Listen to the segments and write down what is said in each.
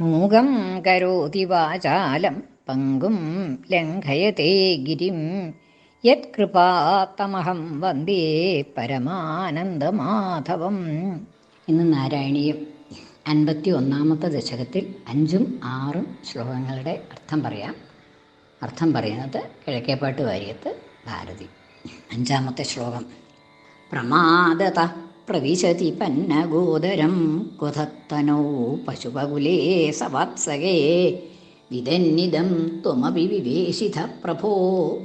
മൂകം കരോതി വാചാലം പങ്കും ലംഘയത്തെ ഗിരിം. യത്കൃപാത്തമഹം വന്ദേ പരമാനന്ദമാധവം. ഇന്ന് നാരായണീയം അൻപത്തി ഒന്നാമത്തെ ദശകത്തിൽ അഞ്ചും ആറും ശ്ലോകങ്ങളുടെ അർത്ഥം പറയാം. അർത്ഥം പറയുന്നത് കിഴക്കേപ്പാട്ട് വാര്യത്ത് ഭാരതി. അഞ്ചാമത്തെ ശ്ലോകം. പ്രമാദത പ്രവിശതി പന്നഗോദരം കുധത്തനോ പശുപകുലേ സവാത്സകേ. വിദന്നിദം ത്വമപി വിവേശിത പ്രഭോ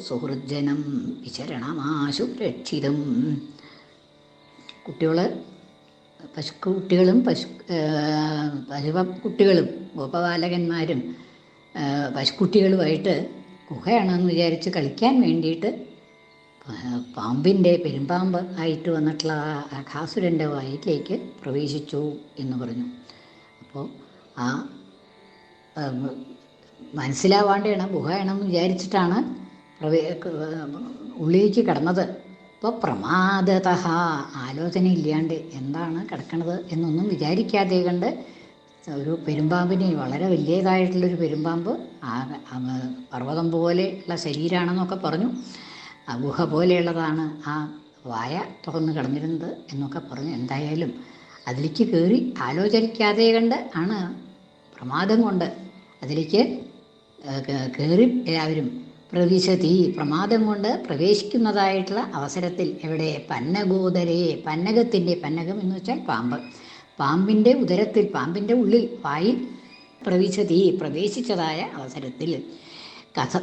സുഹൃജ്ജനം വിചരണമാശു രക്ഷിതം. കുട്ടികൾ പശുക്കുട്ടികളും പശു പശുപ കുട്ടികളും ഗോപബാലകന്മാരും പശുക്കുട്ടികളുമായിട്ട് ഗുഹയാണെന്ന് വിചാരിച്ച് കളിക്കാൻ വേണ്ടിയിട്ട് പാമ്പിന്റെ പെരുമ്പാമ്പ് ആയിട്ട് വന്നിട്ടുള്ള ആ ഖാസുരന്റെ വയറ്റിലേക്ക് പ്രവേശിച്ചു എന്ന് പറഞ്ഞു. അപ്പോൾ ആ മനസ്സിലാവാണ്ടാണ് ഗുഹയാണെന്ന് വിചാരിച്ചിട്ടാണ് പ്രവേ ഉള്ളിലേക്ക് കിടന്നത്. ഇപ്പോൾ പ്രമാദത ആലോചന ഇല്ലാണ്ട് എന്താണ് കിടക്കണത് എന്നൊന്നും വിചാരിക്കാതെ കണ്ട് ഒരു പെരുമ്പാമ്പിനെ വളരെ വലിയതായിട്ടുള്ളൊരു പെരുമ്പാമ്പ് ആ പർവതം പോലെയുള്ള ശരീരമാണെന്നൊക്കെ പറഞ്ഞു. ആ ഗുഹ പോലെയുള്ളതാണ് ആ വായ തുറന്ന് കിടന്നിരുന്നത് എന്നൊക്കെ പറഞ്ഞു എന്തായാലും അതിലേക്ക് കയറി ആലോചിക്കാതെ കണ്ട് ആണ് പ്രമാദം കൊണ്ട് അതിലേക്ക് കയറി എല്ലാവരും പ്രവിശതി പ്രമാദം കൊണ്ട് പ്രവേശിക്കുന്നതായിട്ടുള്ള അവസരത്തിൽ എവിടെ? പന്നഗോദരേ പന്നകത്തിന്റെ പന്നകം എന്ന് വെച്ചാൽ പാമ്പ്. പാമ്പിന്റെ ഉദരത്തിൽ പാമ്പിന്റെ ഉള്ളിൽ വായിൽ പ്രവിശതി പ്രവേശിച്ചതായ അവസരത്തിൽ കഥ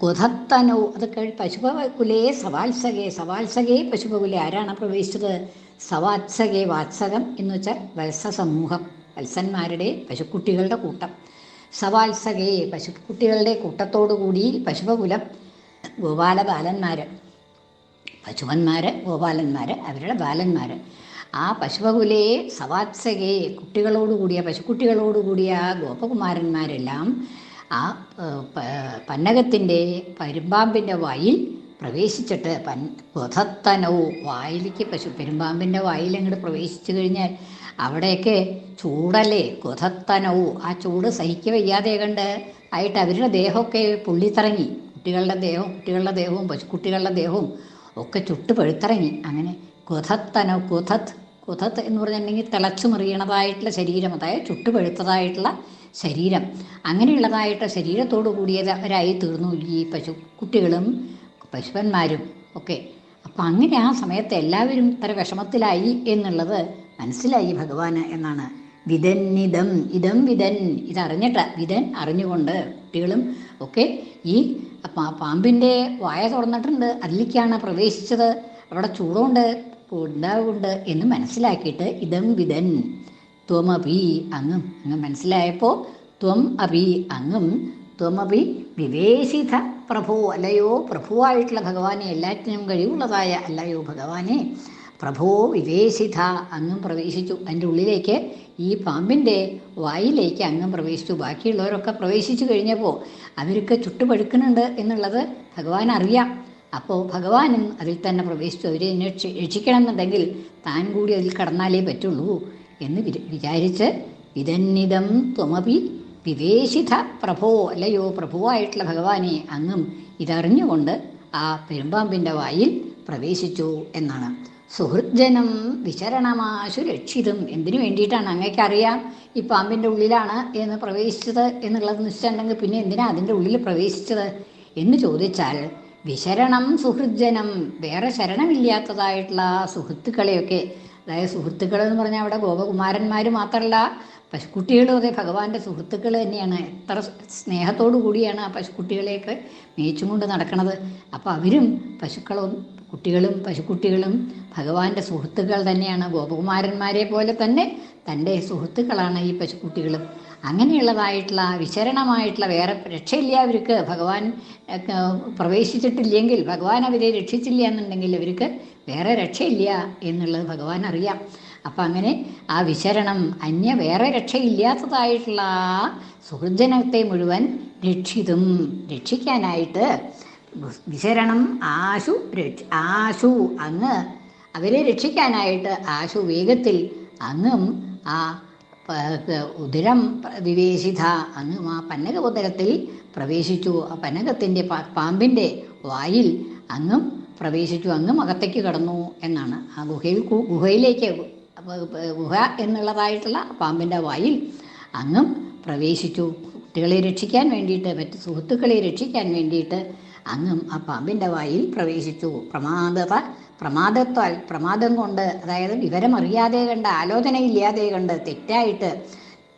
കൊധത്തനോ അത് കഴി പശുപകുലേ സവാത്സകേ സവാത്സകേ പശുപകുലെ ആരാണ് പ്രവേശിച്ചത്? സവാത്സകേ വാത്സകം എന്ന് വെച്ചാൽ വത്സസമൂഹം വത്സന്മാരുടെ പശുക്കുട്ടികളുടെ കൂട്ടം. സവാത്സകേ പശുക്കുട്ടികളുടെ കൂട്ടത്തോടു കൂടി പശുപകുലം ഗോപാല ബാലന്മാർ പശുവന്മാർ ഗോപാലന്മാർ അവരുടെ ബാലന്മാർ ആ പശുപകുലേ സവാത്സകേ കുട്ടികളോടുകൂടിയ പശുക്കുട്ടികളോടുകൂടിയ ഗോപകുമാരന്മാരെല്ലാം ആ പന്നകത്തിന്റെ പെരുമ്പാമ്പിന്റെ വായിൽ പ്രവേശിച്ചിട്ട് പൻ പുതത്തനവും വായിലേക്ക് പശു പെരുമ്പാമ്പിന്റെ വായിൽ അങ്ങോട്ട് പ്രവേശിച്ചു കഴിഞ്ഞാൽ അവിടെയൊക്കെ ചൂടല്ലേ? കൊതത്തനവും ആ ചൂട് സഹിക്ക വയ്യാതെ കണ്ട് ആയിട്ട് അവരുടെ ദേഹമൊക്കെ പുള്ളിത്തിറങ്ങി. കുട്ടികളുടെ ദേഹവും കുട്ടികളുടെ ദേഹവും പശുക്കുട്ടികളുടെ ദേഹവും ഒക്കെ ചുട്ട് പഴുത്തിറങ്ങി. അങ്ങനെ കൊതത്തന കൊതത്ത് കൊതത്ത് എന്ന് പറഞ്ഞിട്ടുണ്ടെങ്കിൽ തിളച്ചു മറിയണതായിട്ടുള്ള ശരീരം അതായത് ചുട്ട് പഴുത്തതായിട്ടുള്ള ശരീരം. അങ്ങനെയുള്ളതായിട്ട് ശരീരത്തോടു കൂടിയവരായി തീർന്നു ഈ പശു കുട്ടികളും പശുവന്മാരും ഒക്കെ. അപ്പം അങ്ങനെ ആ സമയത്ത് എല്ലാവരും ഇത്ര വിഷമത്തിലായി എന്നുള്ളത് മനസ്സിലായി ഭഗവാന് എന്നാണ്. വിതന്നിതം ഇതം വിതൻ ഇതറിഞ്ഞിട്ട് വിതൻ അറിഞ്ഞുകൊണ്ട് കുട്ടികളും ഒക്കെ ഈ പാമ്പിന്റെ വായ തുറന്നിട്ടുണ്ട് അതിലേക്കാണ് പ്രവേശിച്ചത്. അവിടെ ചൂടുകൊണ്ട് ഉണ്ടാവുണ്ട് എന്ന് മനസ്സിലാക്കിയിട്ട് ഇതം വിതൻ ത്വമപി അങ്ങും അങ്ങ് മനസ്സിലായപ്പോൾ ത്വം അപി അങ്ങും ത്വമപി വിവേശിത പ്രഭു അല്ലയോ? പ്രഭുവായിട്ടുള്ള ഭഗവാനെ എല്ലാറ്റിനും കഴിവുള്ളതായ അല്ലയോ ഭഗവാനെ? പ്രഭോ വിവേശിത അങ്ങും പ്രവേശിച്ചു. അതിന്റെ ഉള്ളിലേക്ക് ഈ പാമ്പിന്റെ വായിലേക്ക് അങ്ങും പ്രവേശിച്ചു. ബാക്കിയുള്ളവരൊക്കെ പ്രവേശിച്ചു കഴിഞ്ഞപ്പോൾ അവർക്ക് ചുട്ടുപഴുക്കുന്നുണ്ട് എന്നുള്ളത് ഭഗവാൻ അറിയാം. അപ്പോൾ ഭഗവാനും അതിൽ തന്നെ പ്രവേശിച്ചു. അവരെ രക്ഷിക്കണം എന്നുണ്ടെങ്കിൽ താൻ കൂടി അതിൽ കടന്നാലേ പറ്റുള്ളൂ. എന്ന് വിചാരിച്ച് വിതന്നിതം ത്വമപി വിവേശിത പ്രഭോ അല്ലയോ പ്രഭുവായിട്ടുള്ള ഭഗവാനെ അങ്ങും ഇതറിഞ്ഞുകൊണ്ട് ആ പെരുമ്പാമ്പിന്റെ വായിൽ പ്രവേശിച്ചു എന്നാണ്. സുഹൃജ്ജനം വിശരണമാശു രക്ഷിതും. എന്തിനു വേണ്ടിയിട്ടാണ് അങ്ങേക്ക് അറിയാം ഈ പാമ്പിന്റെ ഉള്ളിലാണ് എന്ന് പ്രവേശിച്ചത് എന്നുള്ളത് നിശ്ചയുണ്ടെങ്കിൽ പിന്നെ എന്തിനാ അതിന്റെ ഉള്ളിൽ പ്രവേശിച്ചത്? എന്ന് ചോദിച്ചാൽ വിശരണം സുഹൃജ്ജനം വേറെ ശരണമില്ലാത്തതായിട്ടുള്ള സുഹൃത്തുക്കളെയൊക്കെ അതായത് സുഹൃത്തുക്കൾ എന്ന് പറഞ്ഞാൽ അവിടെ ഗോപകുമാരന്മാർ മാത്രമല്ല പശുക്കുട്ടികളും അതെ ഭഗവാന്റെ സുഹൃത്തുക്കൾ തന്നെയാണ്. എത്ര സ്നേഹത്തോടു കൂടിയാണ് ആ പശുക്കുട്ടികളെയൊക്കെ മേച്ചും കൊണ്ട് നടക്കുന്നത് അപ്പോൾ അവരും പശുക്കളും കുട്ടികളും പശുക്കുട്ടികളും ഭഗവാന്റെ സുഹൃത്തുക്കൾ തന്നെയാണ്. ഗോപകുമാരന്മാരെ പോലെ തന്നെ തന്റെ സുഹൃത്തുക്കളാണ് ഈ പശുക്കുട്ടികളും. അങ്ങനെയുള്ളതായിട്ടുള്ള വിചരണമായിട്ടുള്ള വേറെ രക്ഷയില്ല അവർക്ക് ഭഗവാൻ പ്രവേശിച്ചിട്ടില്ലെങ്കിൽ ഭഗവാൻ അവരെ രക്ഷിച്ചില്ല എന്നുണ്ടെങ്കിൽ അവർക്ക് വേറെ രക്ഷയില്ല എന്നുള്ളത് ഭഗവാൻ അറിയാം. അപ്പം അങ്ങനെ ആ വിശരണം അന്യ വേറെ രക്ഷയില്ലാത്തതായിട്ടുള്ള ആ സുഹൃജനത്തെ മുഴുവൻ രക്ഷിതും. രക്ഷിക്കാനായിട്ട് വിശരണം ആശു ആശു അങ്ങ് അവരെ രക്ഷിക്കാനായിട്ട് ആശു വേഗത്തിൽ അങ്ങും ആ ഉദരം വിവേശിത. അങ്ങ് ആ പന്നക ഉദരത്തിൽ പ്രവേശിച്ചു. ആ പന്നകത്തിന്റെ പാമ്പിന്റെ വായിൽ അങ്ങും പ്രവേശിച്ചു. അങ്ങും അകത്തേക്ക് കടന്നു എന്നാണ് ആ ഗുഹയിൽ ഗുഹയിലേക്ക് ഗുഹ എന്നുള്ളതായിട്ടുള്ള പാമ്പിന്റെ വായിൽ അങ്ങും പ്രവേശിച്ചു. കുട്ടികളെ രക്ഷിക്കാൻ വേണ്ടിയിട്ട് മറ്റ് സുഹൃത്തുക്കളെ രക്ഷിക്കാൻ വേണ്ടിയിട്ട് അങ്ങും ആ പാമ്പിന്റെ വായിൽ പ്രവേശിച്ചു. പ്രമാദത പ്രമാദത്താൽ പ്രമാദം കൊണ്ട് അതായത് വിവരമറിയാതെ കണ്ട് ആലോചനയില്ലാതെ കണ്ട് തെറ്റായിട്ട്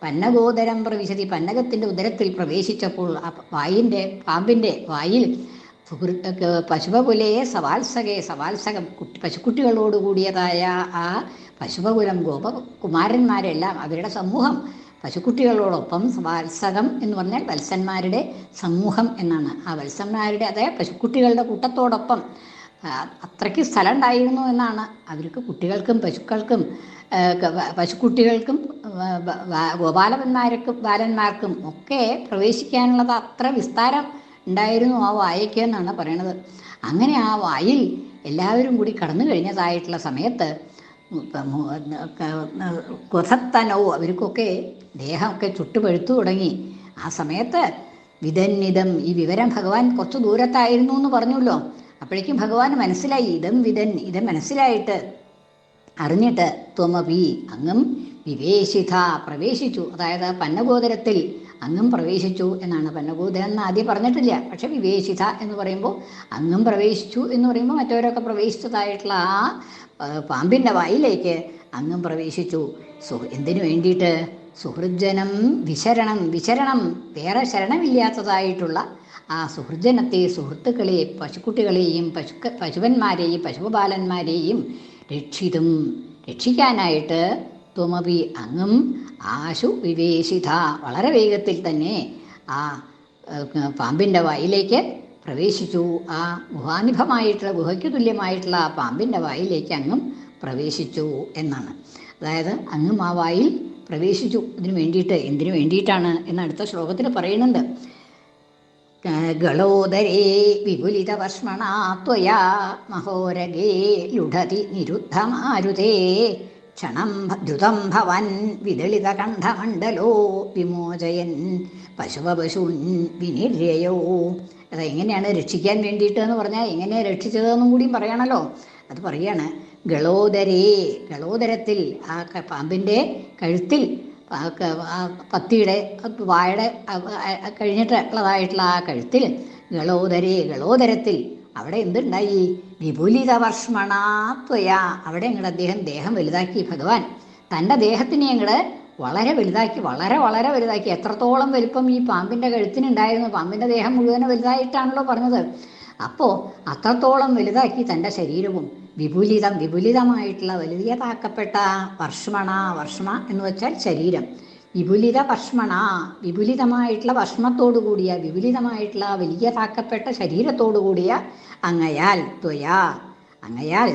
പന്നഗോദരം പ്രവിശതി പന്നകത്തിന്റെ ഉദരത്തിൽ പ്രവേശിച്ചപ്പോൾ ആ വായിന്റെ പാമ്പിന്റെ വായിൽ പശുപകുലയെ സവാത്സകെ സവാത്സകം കുട്ടി പശുക്കുട്ടികളോട് കൂടിയതായ ആ പശുപകുലം ഗോപ കുമാരന്മാരെല്ലാം അവരുടെ സമൂഹം പശുക്കുട്ടികളോടൊപ്പം വാത്സകം എന്ന് പറഞ്ഞാൽ വത്സന്മാരുടെ സമൂഹം എന്നാണ്. ആ വത്സന്മാരുടെ അതായത് പശുക്കുട്ടികളുടെ കൂട്ടത്തോടൊപ്പം അത്രയ്ക്ക് സ്ഥലം ഉണ്ടായിരുന്നു എന്നാണ്. അവർക്ക് കുട്ടികൾക്കും പശുക്കൾക്കും പശുക്കുട്ടികൾക്കും ഗോപാലപന്മാർക്കും ബാലന്മാർക്കും ഒക്കെ പ്രവേശിക്കാനുള്ളത് അത്ര വിസ്താരം ഉണ്ടായിരുന്നു ആ വായയ്ക്ക് എന്നാണ് പറയണത്. അങ്ങനെ ആ വായിൽ എല്ലാവരും കൂടി കടന്നു കഴിഞ്ഞതായിട്ടുള്ള സമയത്ത് കൊഥത്തനോ അവർക്കൊക്കെ ദേഹമൊക്കെ ചുട്ടുപഴുത്തു തുടങ്ങി. ആ സമയത്ത് വിതന്നിതം ഈ വിവരം ഭഗവാൻ കുറച്ച് ദൂരത്തായിരുന്നു എന്ന് പറഞ്ഞല്ലോ അപ്പോഴേക്കും ഭഗവാൻ മനസ്സിലായി ഇതം വിതൻ ഇത് മനസ്സിലായിട്ട് അറിഞ്ഞിട്ട് ത്വമപി അങ്ങും വിവേശിത പ്രവേശിച്ചു. അതായത് പന്നഗോദരത്തിൽ അങ്ങും പ്രവേശിച്ചു എന്നാണ്. പന്നഗോദരം എന്ന് ആദ്യം പറഞ്ഞിട്ടില്ല. പക്ഷെ വിവേശിത എന്ന് പറയുമ്പോൾ അങ്ങും പ്രവേശിച്ചു എന്ന് പറയുമ്പോൾ മറ്റവരൊക്കെ പ്രവേശിച്ചതായിട്ടുള്ള ആ, പാമ്പിന്റെ വായിലേക്ക് അങ്ങും പ്രവേശിച്ചു. സോ എന്തിനു വേണ്ടിയിട്ട്? സുഹൃജനം വിശരണം വിശരണം. വേറെ ശരണമില്ലാത്തതായിട്ടുള്ള ആ സുഹൃജനത്തെ സുഹൃത്തുക്കളെ പശുക്കുട്ടികളെയും പശുക്ക പശുവന്മാരെയും പശുപാലന്മാരെയും രക്ഷിതും. രക്ഷിക്കാനായിട്ട് തുമവി അങ്ങും ആശു വിവേശിത. വളരെ വേഗത്തിൽ തന്നെ ആ പാമ്പിന്റെ വായിലേക്ക് പ്രവേശിച്ചു. ആ ഗുഹാനിഭമായിട്ടുള്ള ഗുഹയ്ക്ക് തുല്യമായിട്ടുള്ള ആ പാമ്പിന്റെ വായിലേക്ക് അങ്ങും പ്രവേശിച്ചു എന്നാണ്. അതായത് അങ്ങും ആ വായിൽ പ്രവേശിച്ചു. അതിനു വേണ്ടിയിട്ട് എന്തിനു വേണ്ടിയിട്ടാണ് എന്ന് അടുത്ത ശ്ലോകത്തിൽ പറയുന്നുണ്ട്. ഗളോദരേ വിപുലിത ത്വയാ മഹോരഗേ ലുഢതി നിരുദ്ധമാരുതേ ക്ഷണം ദ്രുതം ഭവൻ വിദളിതകണ്ഠമണ്ഡലോ വിമോചയൻ പശുപശൂൻ വിനിര്യയോ. അതെങ്ങനെയാണ് രക്ഷിക്കാൻ വേണ്ടിയിട്ട് എന്ന് പറഞ്ഞാൽ എങ്ങനെയാണ് രക്ഷിച്ചതെന്നും കൂടിയും പറയണല്ലോ. അത് പറയാണ് ഗളോദരേ. ഗളോദരത്തിൽ ആ പാമ്പിന്റെ കഴുത്തിൽ ആ പത്തിയുടെ വായുടെ കഴിഞ്ഞിട്ടുള്ളതായിട്ടുള്ള ആ- ആ കഴുത്തിൽ ഗളോദരേ ഗളോദരത്തിൽ അവിടെ എന്തുണ്ടായി? വിപുലിത വർഷ്മണാത്വയ അവിടെ ഇങ്ങോട്ട് അദ്ദേഹം ദേഹം വലുതാക്കി. ഭഗവാൻ തന്റെ ദേഹത്തിനെ ഇങ്ങോട്ട് വളരെ വലുതാക്കി വളരെ വളരെ വലുതാക്കി. എത്രത്തോളം വലുപ്പം ഈ പാമ്പിന്റെ കഴുത്തിനുണ്ടായിരുന്നു? പാമ്പിന്റെ ദേഹം മുഴുവൻ വലുതായിട്ടാണല്ലോ പറഞ്ഞത്. അപ്പോൾ അത്രത്തോളം വലുതാക്കി തന്റെ ശരീരവും വിപുലിതം വിപുലിതമായിട്ടുള്ള വലിയ താക്കപ്പെട്ട വർഷമണ വർഷമ എന്ന് വെച്ചാൽ ശരീരം. വിപുലിത വർഷ്മണ വിപുലിതമായിട്ടുള്ള ഭക്ഷണത്തോടു കൂടിയ വിപുലിതമായിട്ടുള്ള വലിയ താക്കപ്പെട്ട ശരീരത്തോടു കൂടിയ അങ്ങയാൽ ത്വയാ. അങ്ങയാൽ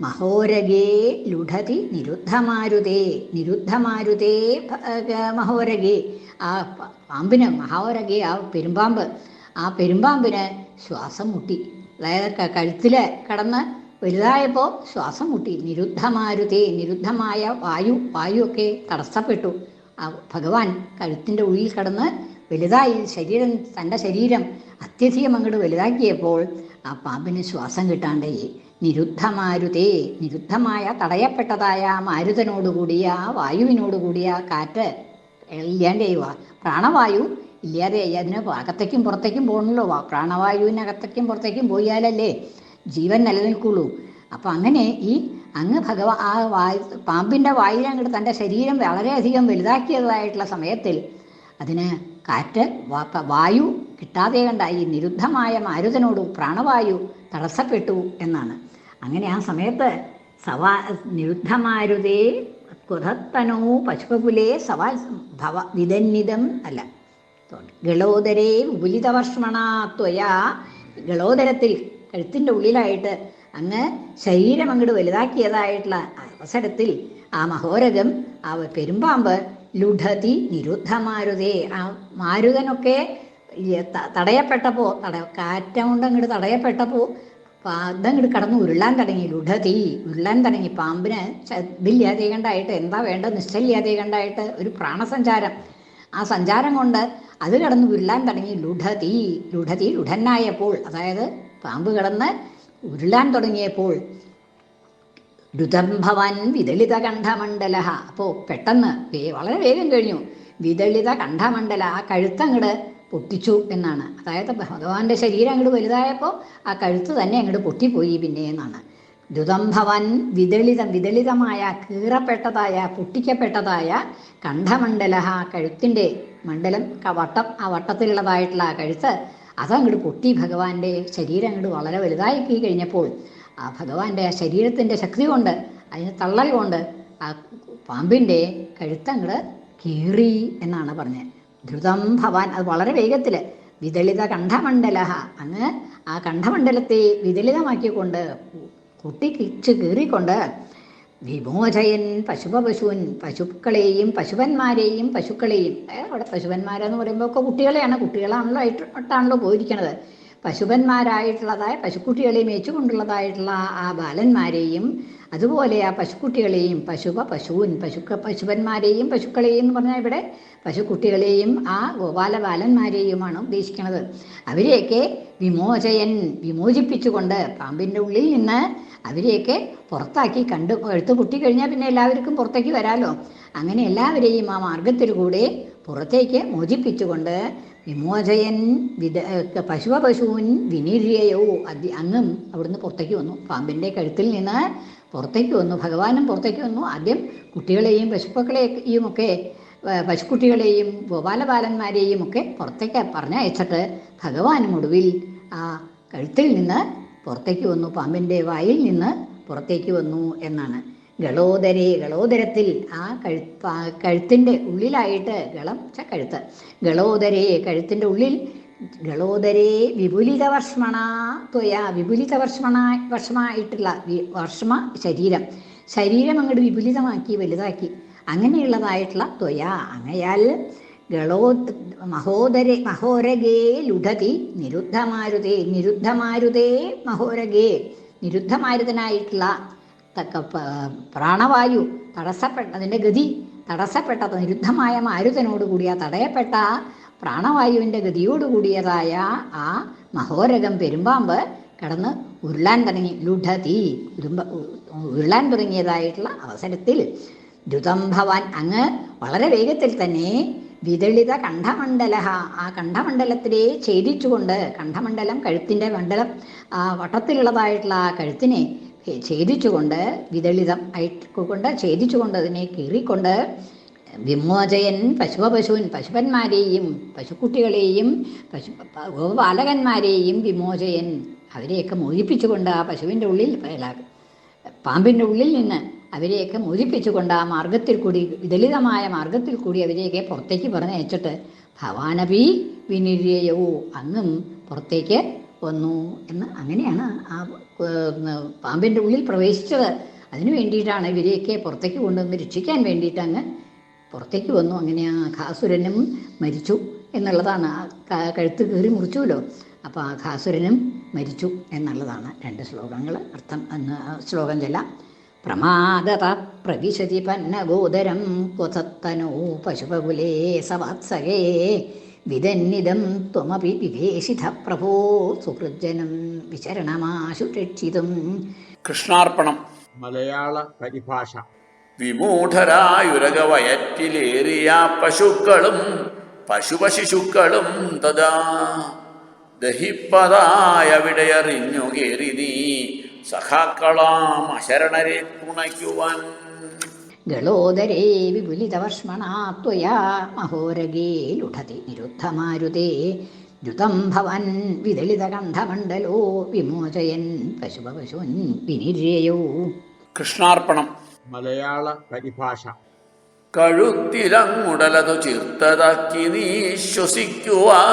മഹോരഗേ ലുഢതി നിരുദ്ധമാരുതേ നിരുദ്ധമാരുതേ മഹോരഗേ. ആ പാമ്പിന് മഹോരഗേ ആ പെരുമ്പാമ്പ് ആ പെരുമ്പാമ്പിന് ശ്വാസം മുട്ടി. അതായത് കഴുത്തിൽ കടന്ന് വലുതായപ്പോൾ ശ്വാസം മുട്ടി. നിരുദ്ധമാരുതേ നിരുദ്ധമായ വായു വായുവൊക്കെ തടസ്സപ്പെട്ടു. ഭഗവാൻ കഴുത്തിന്റെ ഉള്ളിൽ കടന്ന് വലുതായി ശരീരം തന്റെ ശരീരം അത്യധികം അങ്ങോട്ട് വലുതാക്കിയപ്പോൾ ആ പാമ്പിന് ശ്വാസം കിട്ടാണ്ടായി നിരുദ്ധമാരുതേ നിരുദ്ധമായ തടയപ്പെട്ടതായ ആ മാരുതനോടുകൂടിയ ആ വായുവിനോടുകൂടിയ ആ കാറ്റ് ഇല്ലാണ്ടായുക പ്രാണവായു ഇല്ലാതെ അതിന് അകത്തേക്കും പുറത്തേക്കും പോകണല്ലോ വാ- പ്രാണവായുവിനകത്തേക്കും പുറത്തേക്കും പോയാലല്ലേ ജീവൻ നിലനിൽക്കുള്ളൂ. അപ്പം അങ്ങനെ ഈ അങ്ങ് ഭഗവാ ആ വായു പാമ്പിന്റെ വായിൽ അങ്ങോട്ട് തന്റെ ശരീരം വളരെയധികം വലുതാക്കിയതായിട്ടുള്ള സമയത്തിൽ അതിന് കാറ്റ് വായു കിട്ടാതെ കണ്ടായി നിരുദ്ധമായ മാരുതനോട് പ്രാണവായു തടസ്സപ്പെട്ടു എന്നാണ്. അങ്ങനെ ആ സമയത്ത് സവാ നിരുദ്ധമാരുതേ കുതത്തനോ പശുപകുലേ സവാ ഭവ വിദന്നിതം അല്ല. ഗളോദരേ ഉപുലിതവർഷ്മണാത്വയാ ഗളോദരത്തിൽ കഴുത്തിന്റെ ഉള്ളിലായിട്ട് അങ്ങ് ശരീരം അങ്ങോട്ട് വലുതാക്കിയതായിട്ടുള്ള അവസരത്തിൽ ആ മഹോരകം ആ പെരുമ്പാമ്പ് ലുഢതി നിരുദ്ധമാരുതേ. ആ മാരുതനൊക്കെ തടയപ്പെട്ടപ്പോ തടയപ്പെട്ടപ്പോൾ തട കാറ്റം കൊണ്ട് അങ്ങോട്ട് തടയപ്പെട്ടപ്പോൾ അപ്പം അതങ്ങോട്ട് കടന്ന് ഉരുളാൻ തുടങ്ങി. ലുഢതി ഉരുളാൻ തുടങ്ങി. പാമ്പിന് ഇതില്ലാതെ കണ്ടായിട്ട് എന്താ വേണ്ട നിശ്ചയില്ലാതെ കണ്ടായിട്ട് ഒരു പ്രാണസഞ്ചാരം. ആ സഞ്ചാരം കൊണ്ട് അത് കടന്ന് ഉരുളാൻ തുടങ്ങി. ലുഢതി ലുഢതി ലുഢനായപ്പോൾ അതായത് പാമ്പ് കടന്ന് ഉരുളാൻ തുടങ്ങിയപ്പോൾ രുതംഭവൻ വിദളിത കണ്ഠമണ്ഡല അപ്പോൾ പെട്ടെന്ന് വളരെ വേഗം കഴിഞ്ഞു. വിദളിത കണ്ഠമണ്ഡല ആ കഴുത്തങ്ങട് പൊട്ടിച്ചു എന്നാണ്. അതായത് ഭഗവാന്റെ ശരീരം അങ്ങോട്ട് വലുതായപ്പോൾ ആ കഴുത്ത് തന്നെ അങ്ങോട്ട് പൊട്ടിപ്പോയി പിന്നെ എന്നാണ്. ദ്രുതംഭവൻ വിദളിതം വിദളിതമായ കീറപ്പെട്ടതായ പൊട്ടിക്കപ്പെട്ടതായ കണ്ഠമണ്ഡല കഴുത്തിന്റെ മണ്ഡലം വട്ടം ആ വട്ടത്തിലുള്ളതായിട്ടുള്ള ആ കഴുത്ത് അതങ്ങോട്ട് പൊട്ടി ഭഗവാന്റെ ശരീരം അങ്ങോട്ട് വളരെ വലുതായി കഴിഞ്ഞപ്പോൾ ആ ഭഗവാന്റെ ശരീരത്തിന്റെ ശക്തി കൊണ്ട് അതിന് തള്ളൽ കൊണ്ട് ആ പാമ്പിന്റെ കഴുത്തങ്ങട് കീറി എന്നാണ് പറഞ്ഞത്. ദ്രുതം ഭവാൻ അത് വളരെ വേഗത്തിൽ വിദളിത കണ്ഠമണ്ഡല അങ്ങ് ആ കണ്ഠമണ്ഡലത്തെ വിദളിതമാക്കിക്കൊണ്ട് കുട്ടിക്കിച്ച് കീറിക്കൊണ്ട് വിമോചയൻ പശുപശുവൻ പശുക്കളെയും പശുവന്മാരെയും പശുക്കളെയും. അവിടെ പശുവന്മാരെന്ന് പറയുമ്പോൾ ഒക്കെ കുട്ടികളെയാണ്. കുട്ടികളാണല്ലോ ആയിട്ടാണല്ലോ പോയിരിക്കണത്. പശുവന്മാരായിട്ടുള്ളതായ പശുക്കുട്ടികളെ മേച്ചുകൊണ്ടുള്ളതായിട്ടുള്ള ആ ബാലന്മാരെയും അതുപോലെ ആ പശുക്കുട്ടികളെയും പശുവ പശുവിൻ പശുക്ക പശുപന്മാരെയും പശുക്കളെയും എന്ന് പറഞ്ഞാൽ ഇവിടെ പശുക്കുട്ടികളെയും ആ ഗോപാല ബാലന്മാരെയുമാണ് ഉദ്ദേശിക്കുന്നത്. അവരെയൊക്കെ വിമോചയൻ വിമോചിപ്പിച്ചുകൊണ്ട് പാമ്പിന്റെ ഉള്ളിൽ നിന്ന് അവരെയൊക്കെ പുറത്താക്കി കണ്ടു എടുത്ത് പൊട്ടിക്കഴിഞ്ഞാൽ പിന്നെ എല്ലാവർക്കും പുറത്തേക്ക് വരാമല്ലോ അങ്ങനെ എല്ലാവരെയും ആ മാർഗത്തിൽ കൂടെ പുറത്തേക്ക് മോചിപ്പിച്ചുകൊണ്ട് വിമോചയൻ വിദ പശുവ പശുവിൻ വിനിര്യയോ അതി അങ്ങും അവിടുന്ന് പുറത്തേക്ക് വന്നു. പാമ്പിന്റെ കഴുത്തിൽ നിന്ന് പുറത്തേക്ക് വന്നു. ഭഗവാനും പുറത്തേക്ക് വന്നു. ആദ്യം കുട്ടികളെയും പശുക്കളെയും ഒക്കെ പശുക്കുട്ടികളെയും ഗോപാലബാലന്മാരെയും ഒക്കെ പുറത്തേക്ക് പറഞ്ഞയച്ചിട്ട് ഭഗവാനും ഒടുവിൽ ആ കഴുത്തിൽ നിന്ന് പുറത്തേക്ക് വന്നു. പാമ്പിന്റെ വായിൽ നിന്ന് പുറത്തേക്ക് വന്നു എന്നാണ്. ഗളോദരെ ഗളോദരത്തിൽ ആ കഴു കഴുത്തിന്റെ ഉള്ളിലായിട്ട് ഗളം ച കഴുത്ത്. ഗളോദരേ കഴുത്തിന്റെ ഉള്ളിൽ ഗളോദരേ വിപുലിത വർഷ്മണ ത്വയ വിപുലിത വർഷ്മണ വർഷമായിട്ടുള്ള വർഷ്മ ശരീരം. ശരീരം അങ്ങോട്ട് വിപുലിതമാക്കി വലുതാക്കി. അങ്ങനെയുള്ളതായിട്ടുള്ള ത്വയ. അങ്ങയാൽ ഗളോ മഹോദരെ മഹോരഗേ ലുഢതി നിരുദ്ധമാരുതേ നിരുദ്ധമാരുതേ മഹോരഗേ. നിരുദ്ധമാരുതനായിട്ടുള്ള തക്ക പ്രാണവായു തടസ്സപ്പെട്ട അതിന്റെ ഗതി തടസ്സപ്പെട്ട നിരുദ്ധമായ മാരുതനോടുകൂടിയ തടയപ്പെട്ട പ്രാണവായുവിന്റെ ഗതിയോടുകൂടിയതായ ആ മഹോരകം പെരുമ്പാമ്പ് കടന്ന് ഉരുളാൻ തുടങ്ങി. ലുഢതി ഉരുമ്പ ഉരുളാൻ തുടങ്ങിയതായിട്ടുള്ള അവസരത്തിൽ ദ്രുതം ഭവാൻ അങ്ങ് വളരെ വേഗത്തിൽ തന്നെ വിതളിത കണ്ഠമണ്ഡല ആ കണ്ഠമണ്ഡലത്തിലെ ഛേദിച്ചുകൊണ്ട് കണ്ഠമണ്ഡലം കഴുത്തിന്റെ മണ്ഡലം ആ വട്ടത്തിലുള്ളതായിട്ടുള്ള ആ കഴുത്തിനെ ഛേദിച്ചുകൊണ്ട് വിതളിതം ആയിക്കൊണ്ട് ഛേദിച്ചുകൊണ്ട് അതിനെ കീറിക്കൊണ്ട് വിമോചയൻ പശുവ പശുവിൻ പശുപന്മാരെയും പശുക്കുട്ടികളെയും പശു ഗോപാലകന്മാരെയും വിമോചയൻ അവരെയൊക്കെ മോചിപ്പിച്ചുകൊണ്ട് ആ പശുവിന്റെ ഉള്ളിൽ പാമ്പിന്റെ ഉള്ളിൽ നിന്ന് അവരെയൊക്കെ മോചിപ്പിച്ചുകൊണ്ട് ആ മാർഗത്തിൽ കൂടി വിദലിതമായ മാർഗത്തിൽ കൂടി അവരെയൊക്കെ പുറത്തേക്ക് പറഞ്ഞയച്ചിട്ട് ഭവാനപി വിനിര്യയോ അങ്ങും പുറത്തേക്ക് വന്നു എന്ന് അങ്ങനെയാണ് ആ പാമ്പിന്റെ ഉള്ളിൽ പ്രവേശിച്ചത്. അതിനു വേണ്ടിയിട്ടാണ് ഇവരെയൊക്കെ പുറത്തേക്ക് കൊണ്ടുവന്ന് രക്ഷിക്കാൻ വേണ്ടിയിട്ട് അങ്ങ് പുറത്തേക്ക് വന്നു. അങ്ങനെ ആ ഖാസുരനും മരിച്ചു എന്നുള്ളതാണ്. കഴുത്ത് കീറി മുറിച്ചുവല്ലോ. അപ്പോൾ ആ ഖാസുരനും മരിച്ചു എന്നുള്ളതാണ് രണ്ട് ശ്ലോകങ്ങൾ അർത്ഥം. ശ്ലോകം ചെല്ലാം. പ്രമാദത പ്രവിശതി പന്നഗോദരം ക്വസത്തനോ പശുപകുലേ സവത്സകേ വിദന്നിദം ത്വമപി വിവേശിത പ്രഭോ സുഹൃജ്ജനം വിചരണമാശു രക്ഷിതും കൃഷ്ണാർപ്പണം. മലയാള പരിഭാഷ. വിമൂഢരായുരകവയറ്റിലേറിയ പശുക്കളും പശുപശിശുക്കളും തഥാ ദഹിപ്പതായവിടെയറിഞ്ഞു കേറി നീ സഖാക്കളാം അശരണരെ തുണയ്ക്കുവാൻ ഗളോദരേ വിപുലിതവർഷ്മണാ ത്വയാ മഹോരഗേ ലുഠതി നിരുദ്ധമാരുതേ. ദ്രുതം ഭവൻ വിദളിതകണ്ഠമണ്ഡലോ വിമോചയൻ പശുപശുൻ വിനിര്യയോ. കൃഷ്ണാർപ്പണം. മലയാള പരിഭാഷ. കഴുത്തിലങ്ങുടലതു ചീർത്തതാക്കി നീ ശ്വസിക്കുവാനുരകമതും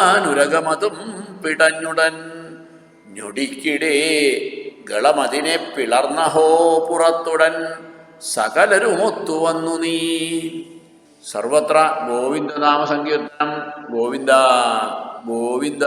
പിടഞ്ഞുടൻ. ഞൊടിക്കിടേ ഗളമതിനെ പിളർന്നഹോ പുറത്തുടൻ. സകലരുമൊത്തു വന്നു നീ. സർവത്ര ഗോവിന്ദനാമ സങ്കീർത്തനം ഗോവിന്ദ ഗോവിന്ദ.